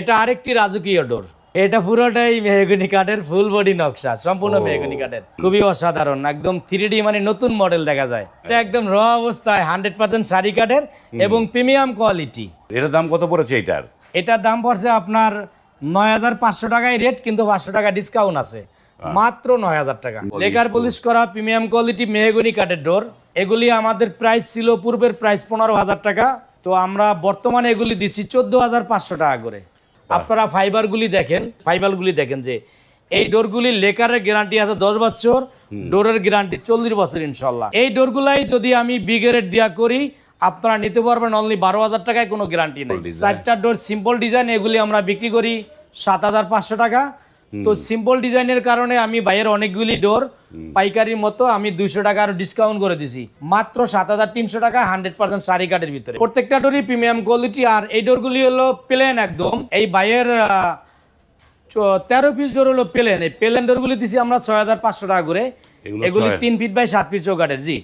এটা আরেকটি রাজকীয় ডোর। এটা পুরোটাই মেহগনি কাঠের ফুল বডি নকশা সম্পূর্ণ মেহগনি কাঠের। খুবই অসাধারণ একদম থ্রি মানে নতুন মডেল দেখা যায়। এটা একদম র অবস্থায় হান্ড্রেড পার্সেন্ট শাড়ি কাঠের এবং প্রিমিয়াম কোয়ালিটি এটার দাম কত পড়েছে এটার? এটার দাম পড়ছে আপনার নয় হাজার পাঁচশো টাকায় রেট কিন্তু পাঁচশো টাকা ডিসকাউন্ট আছে। মাত্র নয় হাজার টাকা। লেকার পলিশ করা প্রিমিয়াম কোয়ালিটি মেহগনি কাঠের ডোর এগুলি আমাদের প্রাইস ছিল পূর্বের প্রাইস পনেরো হাজার টাকা। তো আমরা বর্তমানে এগুলি দিচ্ছি চোদ্দ হাজার পাঁচশো টাকা করে। আপনারা ফাইবারগুলি দেখেন ফাইবারগুলি দেখেন যে এই ডোরগুলি লেকারের গ্যারান্টি আছে দশ বছর ডোরের গ্যারান্টি চল্লিশ বছর ইনশাল্লাহ। এই ডোরগুলাই যদি আমি বিগেরেট দিয়া করি আপনারা নিতে পারবেন অনলি বারো হাজার টাকায় কোনো গ্যারান্টি নেই। চারটা ডোর সিম্পল ডিজাইন এগুলি আমরা বিক্রি করি সাত হাজার পাঁচশো টাকা। তো সিম্পল ডিজাইনের কারণে আমি বাইরের অনেকগুলি ডোর পাইকারির মতো আমি দুইশো টাকা আরও ডিসকাউন্ট করে দিছি। মাত্র সাত হাজার তিনশো টাকা হান্ড্রেড পার্সেন্ট শাড়ি কাঠের ভিতরে। প্রত্যেকটা ডোরই প্রিমিয়াম কোয়ালিটি আর এই ডোরগুলি হলো প্লেন একদম। এই বাইয়ের তেরো পিস ডোর হলো প্লেন এই প্লেন ডোরগুলি দিছি আমরা ছয় হাজার পাঁচশো টাকা করে। এগুলি তিন ফিট বাই সাত ফিট চৌকাঠের জি।